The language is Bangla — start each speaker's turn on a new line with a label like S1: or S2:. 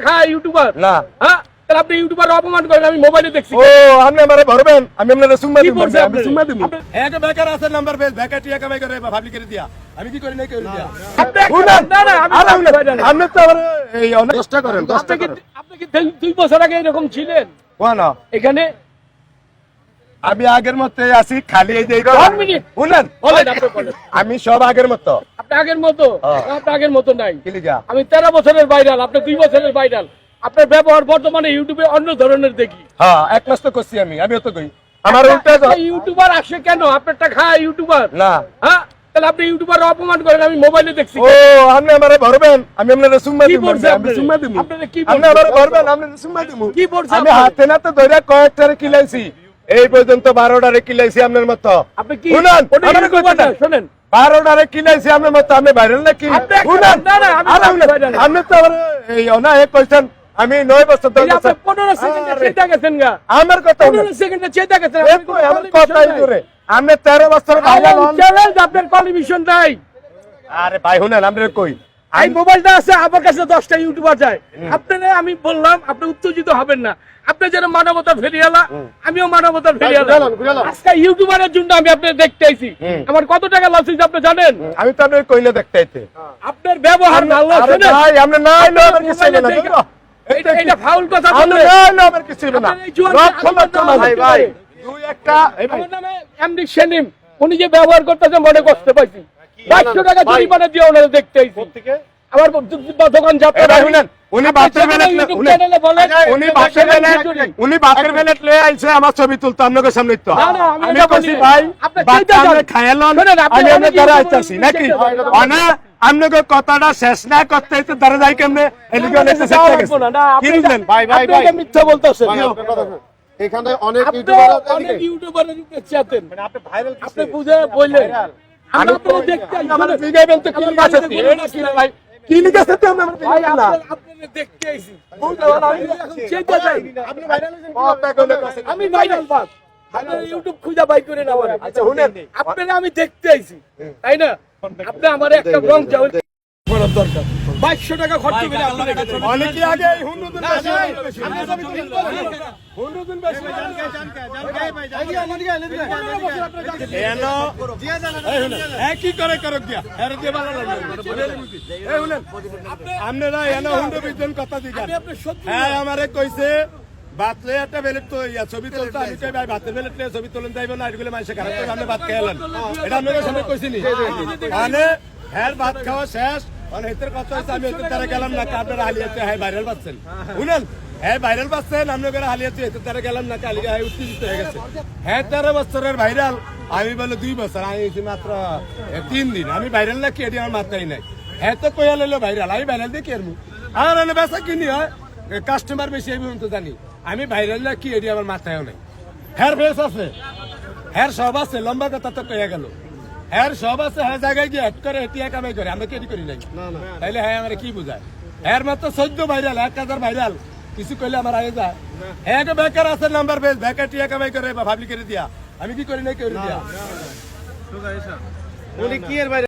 S1: খায় ইউটিউবার।
S2: না।
S1: হ্যাঁ? তাহলে আপনি ইউটিউবার অপমান করেন আমি মোবাইলে দেখছি।
S2: ও আপনি আমারে ভরবেন আমি আপনারে সুম্মা দিব
S1: আপনি?
S2: সুম্মা দিব।
S1: আপনি-
S3: এক বেকার আছে নাম্বার বেকার টিয়া কামাই করে করে দিয়া আমি কি করি নাই করে দিয়া
S1: আপনি একটা- না, না, আপনি।
S2: আপনি তো আমার এই অনেক কষ্ট করেন কষ্ট
S1: কি
S2: করেন।
S1: আপনি কি দুই- দুই বছর আগে এরকম ছিলেন?
S2: না
S1: এখানে
S2: আমি আগের মতো আছি খালি এই যে. শুনেন? আমি সব আগের মতো।
S1: আপনি আগের মতো। আপনি আগের মতো নাই। আমি তেরো বছরের ভাইরাল আপনি দুই বছরের ভাইরাল আপনার ব্যবহার বর্তমানে ইউটিউবে অন্য ধরনের দেখি।
S2: হ্যাঁ এক মাস তো করছি আমি আমিও তো কই আমার
S1: ইউটিউবার আসে কেন? আপনারটা খায় ইউটিউবার
S2: না।
S1: হ্যাঁ তাহলে আপনি ইউটিউবার অপমান করেন আমি মোবাইলে দেখছি।
S2: ও আপনি আমারে ভরবেন আমি আপনারে সুম্মা
S1: কি
S2: দিব
S1: বলছে
S2: আমি
S1: আপনারে?
S2: সুম্মা দিব
S1: আপনারে কি
S2: আপনি আমারে ভরবেন আমি সুম্মা দিব
S1: কি বলছে
S2: আমি
S1: আপনারে?
S2: হাতে নাতে ধরে কয়েকটারে কিলাইছি। এই পর্যন্ত বারোটারে কিলাইছি আপনার মতো। শুনেন বারোটারে কিলাইছি আপনার মতো আমি ভাইরাল নাকি
S1: আপনি একটা-
S2: শুনেন
S1: না, না, আমি-
S2: আরে
S1: আমি
S2: তো এই আমি নয় বছর ধরে
S1: পনেরো সেকেন্ডে চেতা গেছেন গা।
S2: আমার কথা
S1: পনেরো সেকেন্ডে চেতা গেছেন
S2: এই তো কথাই। দূরে তেরো বছর ভাইরাল
S1: আপনার কোয়ালিফিকেশন নাই।
S2: আরে ভাই শুনেন আমরা কই?
S1: এই মোবাইলটা আছে আমার কাছে দশটা ইউটিউবার যায়। আপনারা আমি বললাম আপনি উত্তেজিত হবেন না। আপনি যেন মানবতা ফেরিয়ালা আমিও মানবতা ফেরিয়ালা। আজকে ইউটিউবারের জন্য আমি আপনার দেখতে আইছি। আমার কত টাকা লস হয়েছে আপনি জানেন?
S2: আমি তো আপনার কইলে দেখতে আইতে।
S1: আপনার ব্যবহার ভালো
S2: আরে
S1: শোনেন।
S2: ভাই আপনি নাই না আমার কিছু না
S1: এটা এটা ফাউল কথা
S2: আপনি
S1: বললেন
S2: নাই আমার কিছু না।
S1: ভাই,
S2: ভাই।
S1: ভাই।
S2: দুই একটা
S1: আমার নামে এমডি সেলিম। উনি যে ব্যবহার করতেছে মনে কষ্ট পাইছি। বাইশশো টাকা জরিমানা দিয়ে ওনারা দেখতে আইছি। আমার দোকান যাত্রা
S2: ভাই শুনেন উনি বাতের বেলেট
S1: ইউটিউব চ্যানেলে বলেন
S2: উনি বাতের বেলেট উনি বাতের বেলেট লয়ে আইছে আমার ছবি তুলতো আপনাদের সামনে তো
S1: না, না, আমি
S2: আমি
S1: এটা
S2: কইছি
S1: বলি না।
S2: ভাই
S1: আপনি
S2: বাচ্চা
S1: সেইটা
S2: আপনি
S1: জানেন।
S2: খায়ালন আমি
S1: অনেক
S2: দ্বারা আইতাছি নাকি? অনা আপনাকে কথাটা শেষ না করতে হইতে দ্বারা যাই কেমনে? এদিকে অনেক
S1: না,
S2: চেষ্টা গেছে।
S1: না, না, আপনি
S2: কি বুঝলেন ভাই ভাই ভাই।
S1: মিথ্যা বলতেছেন।
S4: এখানে অনেক ইউটিউবার
S1: অনেক ইউটিউবারের দিকে চাতেন।
S2: আপনি ভাইরাল
S1: আপনি বুঝে বললেন। দেখতে আইসি
S2: আমার বিগাইবেন কি
S1: আমার
S2: লিখেছে
S1: বাড়িতে কোনো
S2: এটা কি ভাই? কি লিখেছে তো আমরা
S1: ভাই
S2: না
S1: আপনার- দেখতে আইছি বুঝতে পারলাম, আমি ভাইরাল বাদ ইউটিউব খুঁজা বাই করে না
S2: আচ্ছা শুনেন।
S1: আপনারা আমি দেখতে আইছি তাই না? আপনি আমার একটা রং চাউল করার দরকার। বাইশশো টাকা খরচ করে
S2: অনেকে আগে এই হুন্ডুদুন বেশি হুন্ডুদুন বেশি এনো এই শুনেন হ্যাঁ কি করে করক দিয়া এর দিয়ে ভালো লাগে এই শুনেন আপনারা এনো হুন্ডু বিজন কথা
S1: সত্যি
S2: হ্যাঁ আমারে কইছে বাতলে একটা বেলেট তো ইয়া ছবি তুলতে। আমি কই ভাই বাতের বেলেট নিয়ে ছবি তুলেন যাইব না এগুলো মানুষে খারাপ করে আপনি ভাত খেলেন এটা আপনাদের সামনে কইছি মানে হ্যাঁ ভাত খাওয়া শেষ। মানে হেতের কথা আমি গেলাম না হ্যাঁ হ্যাঁ গেলাম গেছে। হ্যাঁ আমি বলে দুই বছর, আমি মাত্র তিন দিন। আমি ভাইরাল না কি এটি আমার মাথায় নাই। হ্যাঁ তো কইয়া লইলো ভাইরাল আমি ভাইরাল দিয়ে কি আরমু? আর বেচা কিনি, হয়? কাস্টমার বেশি আমি তো জানি। আমি ভাইরাল না কি এটি আমার মাথায়ও নাই। হ্যার ফেস আছে। হ্যার সব আছে, লম্বা কথা তো কইয়া গেল। হ্যার সব আছে হ্যাঁ জায়গায় গিয়ে হেড করে টিয়া কামাই করে আমরা কেটি করি নাই? তাইলে হ্যাঁ আমার কি বুঝায় হ্যাঁ মাত্র চোদ্দ ভাইরাল এক হাজার ভাইরাল কিছু করলে আমার আগে যায়। হ্যাঁ বেকার আছে নাম্বার বেশ বেকার টিয়া কামাই করে বা ভাবলি করে দিয়া। আমি কি করি নাই করে দিয়া?
S4: উনি কি এর বাইরে